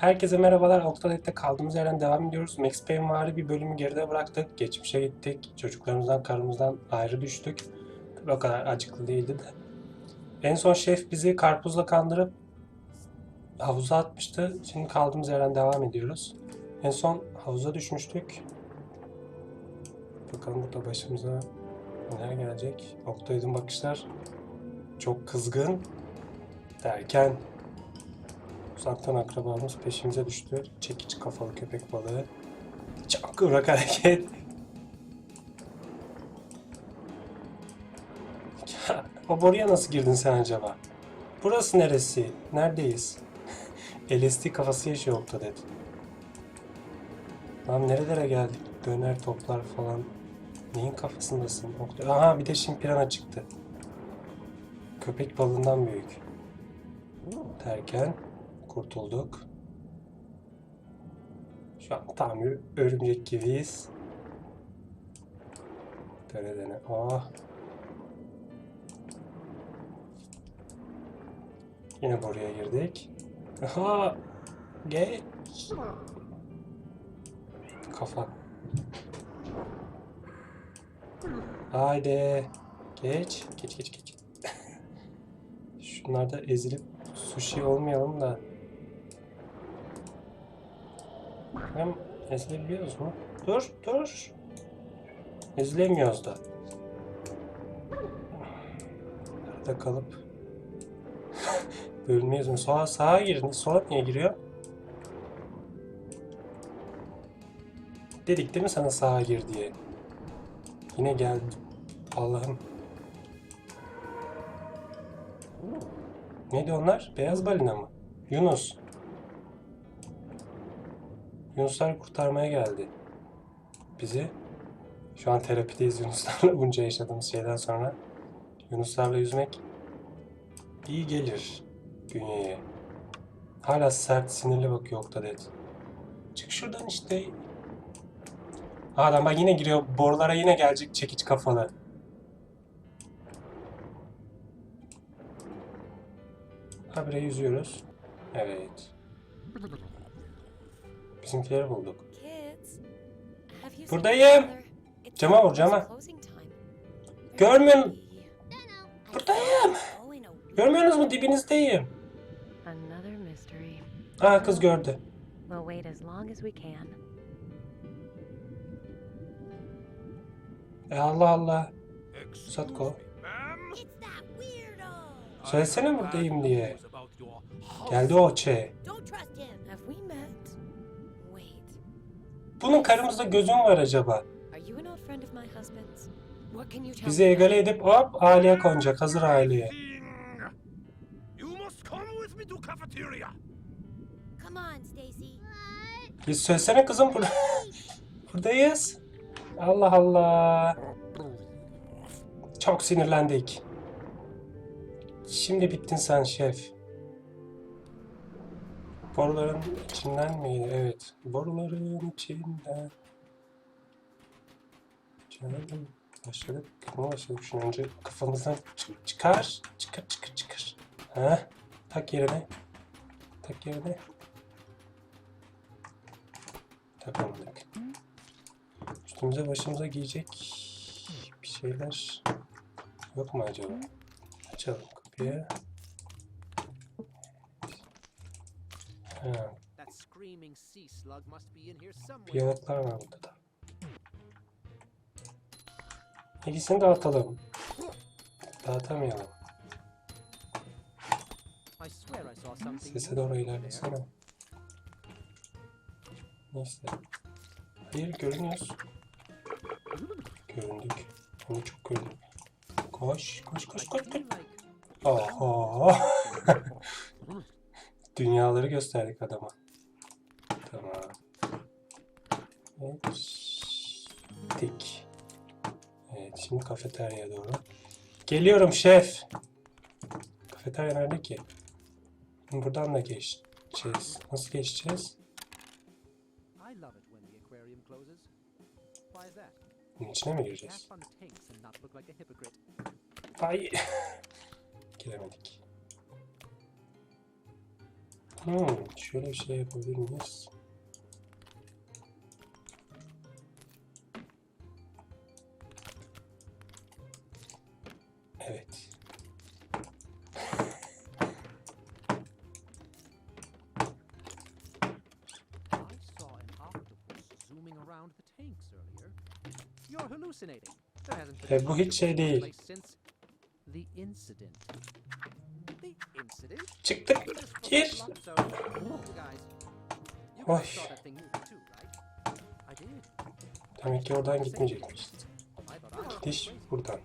Herkese merhabalar. Octodec'te kaldığımız yerden devam ediyoruz. Max Payne vari bir bölümü geride bıraktık. Geçmişe gittik. Çocuklarımızdan, karımızdan ayrı düştük. O kadar acıklı değildi de. En son şef bizi karpuzla kandırıp havuza atmıştı. Şimdi kaldığımız yerden devam ediyoruz. En son havuza düşmüştük. Bakalım burada başımıza neler gelecek. Octoid'in bakışlar çok kızgın derken Uzaktan akrabamız peşimize düştü. Çekiç kafalı köpek balığı. Çok kıvrak hareket. Ya, o boruya nasıl girdin sen acaba? Burası neresi? Neredeyiz? LSD kafası yaşıyor Octodad. Lan nerelere geldik? Döner toplar falan. Neyin kafasındasın? Octodad? Aha bir de şimpirana çıktı. Köpek balığından büyük. Derken kurtulduk. Şu an tam bir örümcek gibiyiz. Dene dene. Oh. Yine buraya girdik. Aha! Geç. Kafa. Haydi. Geç. Geç geç geç. Şunlarda ezilip sushi olmayalım da. Hem ezilebiliyoruz mu? Dur, dur. Ezilemiyoruz da. Arada kalıp bölünmeyiz mi? Sola sağa girin. Sola niye giriyor? Dedik değil mi sana sağa gir diye? Yine geldi. Allah'ım. Neydi onlar? Beyaz balina mı? Yunus. Yunuslar kurtarmaya geldi. Bizi. Şu an terapideyiz Yunuslarla bunca yaşadığımız şeyden sonra. Yunuslarla yüzmek iyi gelir bünyeye. Hala sert sinirli bakıyor Octodad. Çık şuradan işte. Adam bak yine giriyor. Borulara yine gelecek çekiç kafalı. Habire yüzüyoruz. Evet. Bizimkileri bulduk. Buradayım. Cama vur, cama. Görmüyor musun? Buradayım. Görmüyorsunuz mu? Dibinizdeyim. Another mystery. Aa kız gördü. We'll wait as long as we can. E Allah Allah. Satko. Söylesene buradayım diye. Geldi o çe. Bunun karımızda gözün var acaba. Bizi egale edip hop aileye konacak. Hazır aileye. Biz söylesene kızım burada. Buradayız. Allah Allah. Çok sinirlendik. Şimdi bittin sen şef. Boruların içinden miydi? Evet. Boruların içinden. Canım. Başladık. Kafama başladık. Şunu önce kafamızdan çık- çıkar. Çıkar çıkar çıkar. Ha? Tak yerine. Tak yerine. Takamadık. Üstümüze başımıza giyecek bir şeyler yok mu acaba? Açalım kapıyı. Ha, That screaming sea slug must be in here somewhere. Var burada da. İkisini dağıtalım. Dağıtamayalım. I swear I saw something. Sese moving doğru over there. ilerlesene. Neyse. Hayır görünüyoruz. Göründük. Onu çok gördük. Koş, koş, koş, koş, koş. feel like Oho. Dünyaları gösterdik adama. Tamam. Evet. Dik. Evet, şimdi kafeteryaya doğru. Geliyorum şef. Kafeterya nerede ki? Buradan da geçeceğiz. Nasıl geçeceğiz? Bunun içine mi gireceğiz? Have fun Hmm, şöyle bir şey yapabilir miyiz? Evet. I saw an octopus zooming around the tanks earlier. You're hallucinating. There hasn't been E, bu hiç şey değil. Did. Demek ki oradan gitmeyecekmiş. Gidiş buradan.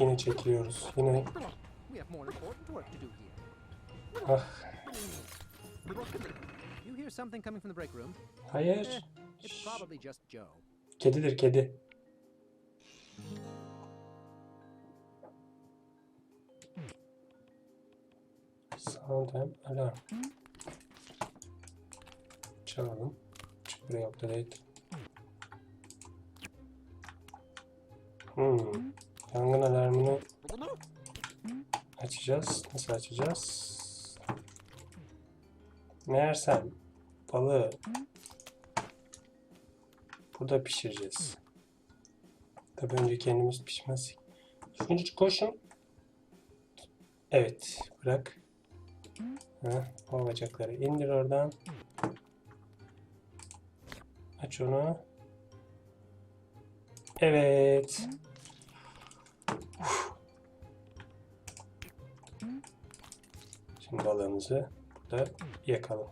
Yine çekiliyoruz. Yine ah hayır. Kedidir kedi. Sound alarm. Çalalım. Çık update. Hmm. Yangın alarmını açacağız. Nasıl açacağız? Meğersem balığı burada pişireceğiz. Tabii önce kendimiz pişmez. Şimdi koşun. Evet, bırak. Ha, o bacakları indir oradan. Onu. Evet. Uf. Şimdi balığımızı burada yakalım.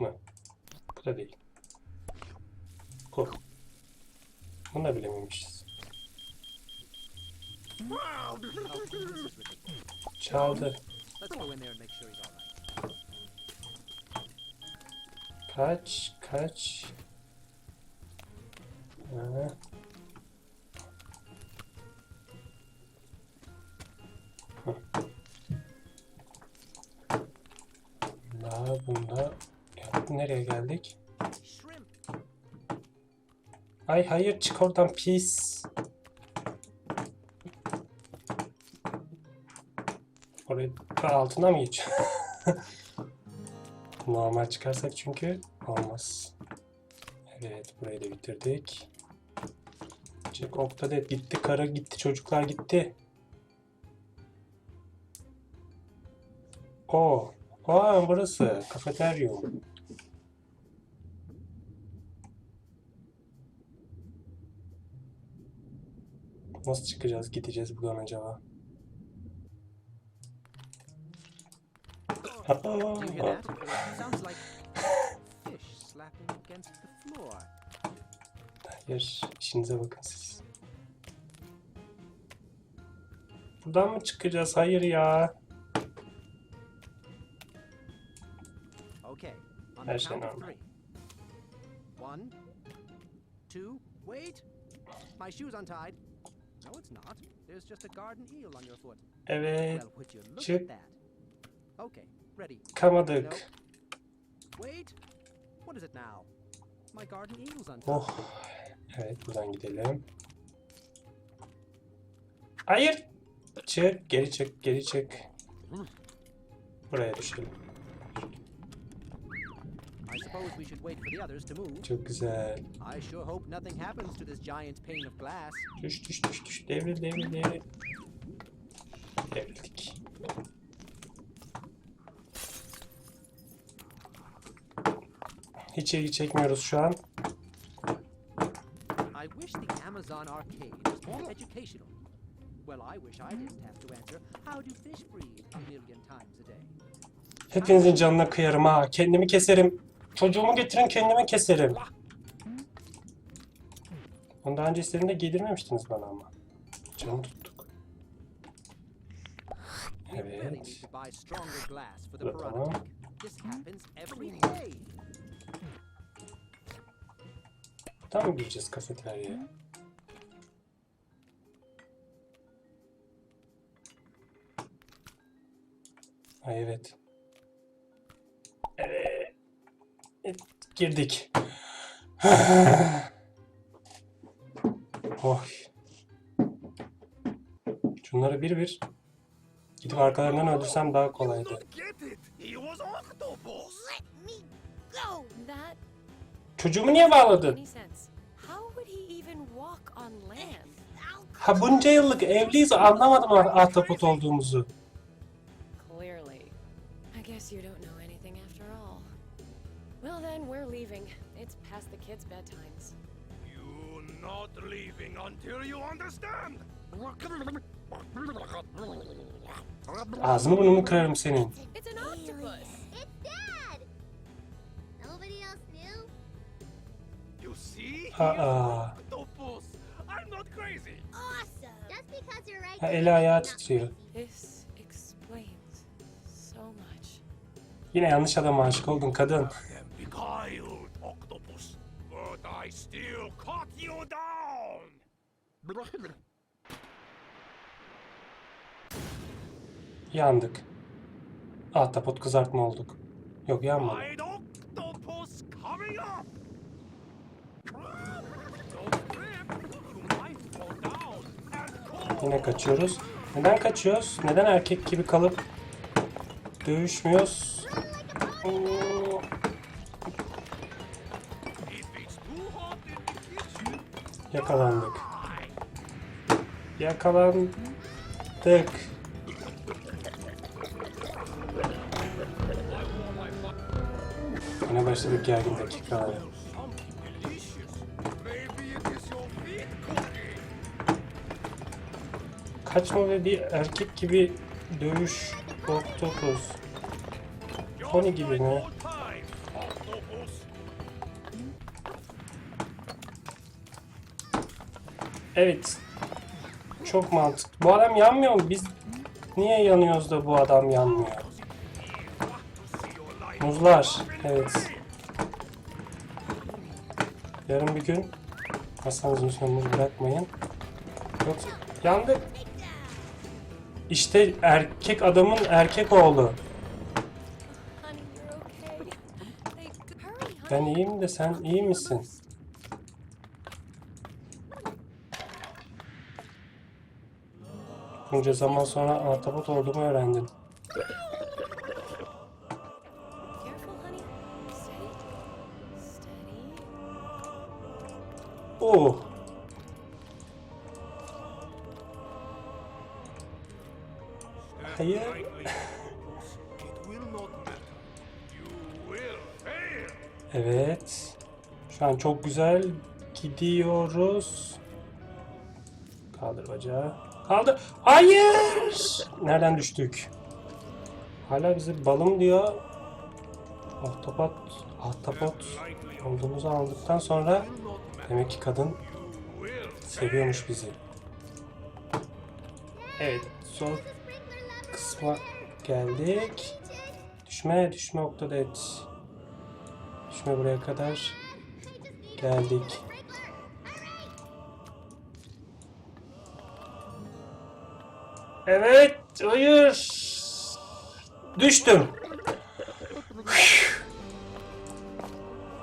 Mı? Bu da değil. Bu. Bunu da bilememişiz. Çaldı. Let's go in there and make sure he's all right. Kaç, kaç. Ha. Daha bunda nereye geldik? Ay hayır çık oradan pis. Oraya altına mı geç? Normal çıkarsak çünkü olmaz. Evet burayı da bitirdik. Çık Octodad gitti karı gitti çocuklar gitti. O. Aa burası kafeteryum. Nasıl çıkacağız gideceğiz buradan acaba? Do Hayır, işinize bakın siz. Buradan mı çıkacağız? Hayır ya. Her şey normal. One, two, wait! My shoe's untied. No, it's not. There's just a garden eel on your foot. Evet, Well, would you look çık. at that? Okay, ready. kamadık. Wait! Oh. Evet, buradan gidelim. Hayır. Çık, geri çık, geri çık. Buraya düşelim. Çok güzel. I sure hope nothing happens to this giant pane of glass. Düş, düş, düş, düş. Devril, devril, devril. Devrildik. Hiç ilgi çekmiyoruz şu an. I wish the Amazon arcade was more educational. Well, I wish I didn't have to answer, how do fish breathe a million times a day? Hepinizin canına kıyarım ha. Kendimi keserim. Çocuğumu getirin kendimi keserim. Onu daha önce istediğinde giydirmemiştiniz bana ama. Canım tuttuk. Evet. Evet, tamam. Buradan mı gireceğiz kafeteryaya? Ay evet. Evet. Girdik. oh. Şunları bir bir Gidip arkalarından öldürsem daha kolaydı. Çocuğumu niye bağladın? any sense. How would he even walk on land? Ha bunca yıllık evliyiz anlamadım ah- ahtapot olduğumuzu. Clearly. I guess you don't know anything after all. Well then, we're leaving. It's past the kids' bedtimes. You're not leaving until you understand. Ağzını burnunu kırarım senin. It's an octopus! Right. Ha, eli ayağı titriyor. This explains so much. Yine yanlış adama aşık oldun kadın. am beguiled octopus, but I still cut you down. Yandık. Ahtapot kızartma olduk. Yok yanmadı. Yine kaçıyoruz. Neden kaçıyoruz? Neden erkek gibi kalıp dövüşmüyoruz? Oo, Yakalandık. Yakalandık. Yine başladık gergin dakikalara. Kaçma ve bir erkek gibi dövüş. Octopus. Tony gibi octopus. Evet. Çok mantıklı. Bu adam yanmıyor mu? Biz niye yanıyoruz da bu adam yanmıyor? Muzlar. Evet. Yarın bir gün masanızın üstüne bırakmayın. Yoksa yandık. İşte erkek adamın erkek oğlu. Ben iyiyim de sen iyi misin? Bunca zaman sonra ahtapot olduğumu öğrendin. Evet. Şu an çok güzel gidiyoruz. Kaldır bacağı. Kaldır. Hayır. Nereden düştük? Hala bizi balım diyor. Ahtapot, ahtapot olduğumuzu aldıktan sonra demek ki kadın seviyormuş bizi. Evet, son kısma geldik. Düşme, düşme Octodad. Düşme buraya kadar geldik. Evet, hayır. Düştüm.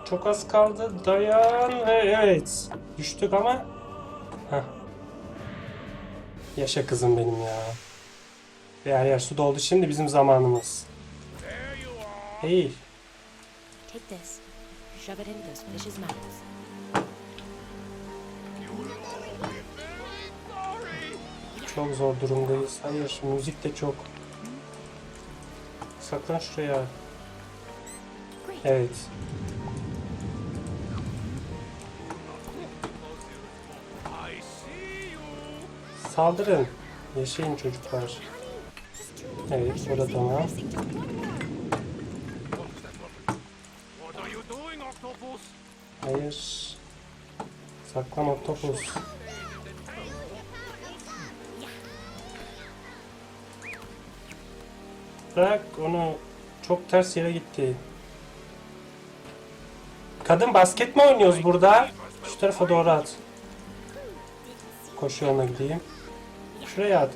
Çok az kaldı. Dayan ve evet. Düştük ama. Heh. Yaşa kızım benim ya. Ve her yer su doldu. Şimdi bizim zamanımız. Hey. Take this. Shove it into those fish's mouths. Çok zor durumdayız. Hayır, müzik de çok. Saklan şuraya. Evet. Saldırın. Yaşayın çocuklar. Evet, burada tamam. Saklan oktopus. Bırak onu. Çok ters yere gitti. Kadın basket mi oynuyoruz burada? Şu tarafa doğru at. Koşu yoluna gideyim. Şuraya at.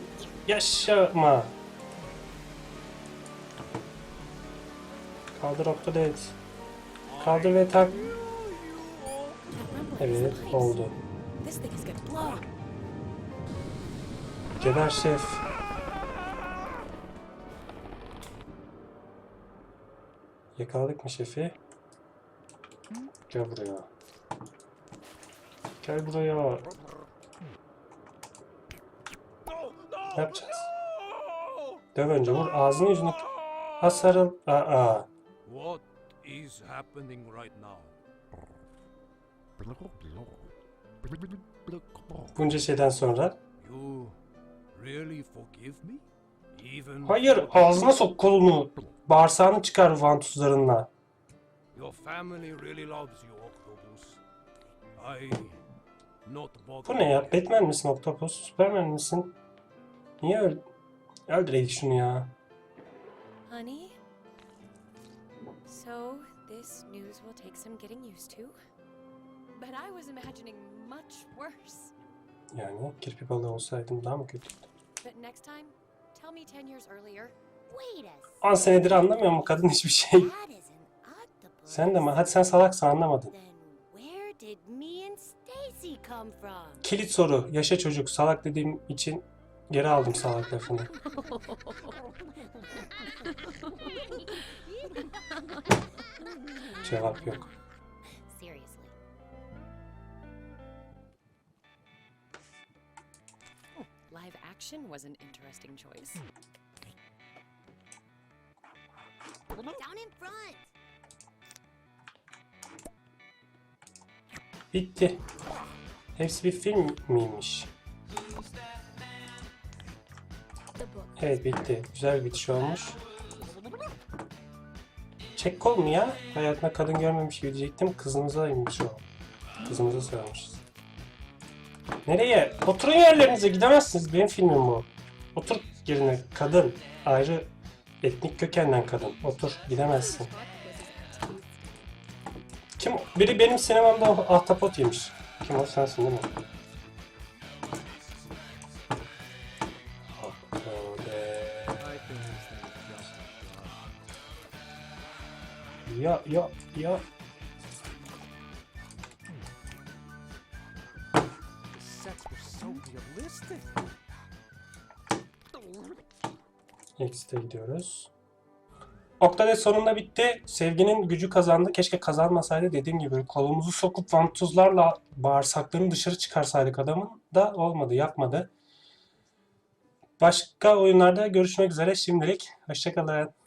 Yaşama. Kaldır Octodad. Kaldır ve tak. Evet oldu. Geber şef. Yakaladık mı şefi? Gel buraya. Gel buraya. Ne yapacağız? Döv önce vur ağzını yüzüne. Ha sarıl. Aa. What is happening right now? Bunca şeyden sonra. You really forgive me? Even Hayır ağzına sok kolunu. Bağırsağını çıkar vantuzlarınla. Your family really loves you, Octopus. I not Bu ne ya? Batman misin Octopus? Superman misin? Niye öl... Öldüreydik şunu ya. Honey? So, this news will take some getting used to. But I was imagining much worse. Yani kirpi balığı olsaydım daha mı kötü? But next time, tell me 10 years earlier. Wait a 10 senedir anlamıyor mu kadın hiçbir şey? That is an octopus. Sen de mi? Hadi sen salaksan anlamadın. Then where did me and Stacy come from? Kilit soru. Yaşa çocuk. Salak dediğim için geri aldım salak lafını. Cevap yok. Live action was an interesting choice. Down in front. Bitti. Hepsi bir film miymiş? Evet bitti. Güzel bir bitiş olmuş. Çek kol mu ya? Hayatında kadın görmemiş gibi diyecektim. Kızımıza inmiş o. Kızımıza sormuşuz. Nereye? Oturun yerlerinize gidemezsiniz. Benim filmim bu. Otur yerine. Kadın. Ayrı etnik kökenden kadın. Otur. Gidemezsin. Kim? Biri benim sinemamda ahtapot yemiş. Kim o? Sensin değil mi? Ya ya ya. X'te gidiyoruz. Octave sonunda bitti. Sevginin gücü kazandı. Keşke kazanmasaydı. Dediğim gibi kolumuzu sokup vantuzlarla bağırsaklarını dışarı çıkarsaydık adamın da olmadı. Yapmadı. Başka oyunlarda görüşmek üzere şimdilik. Hoşçakalın.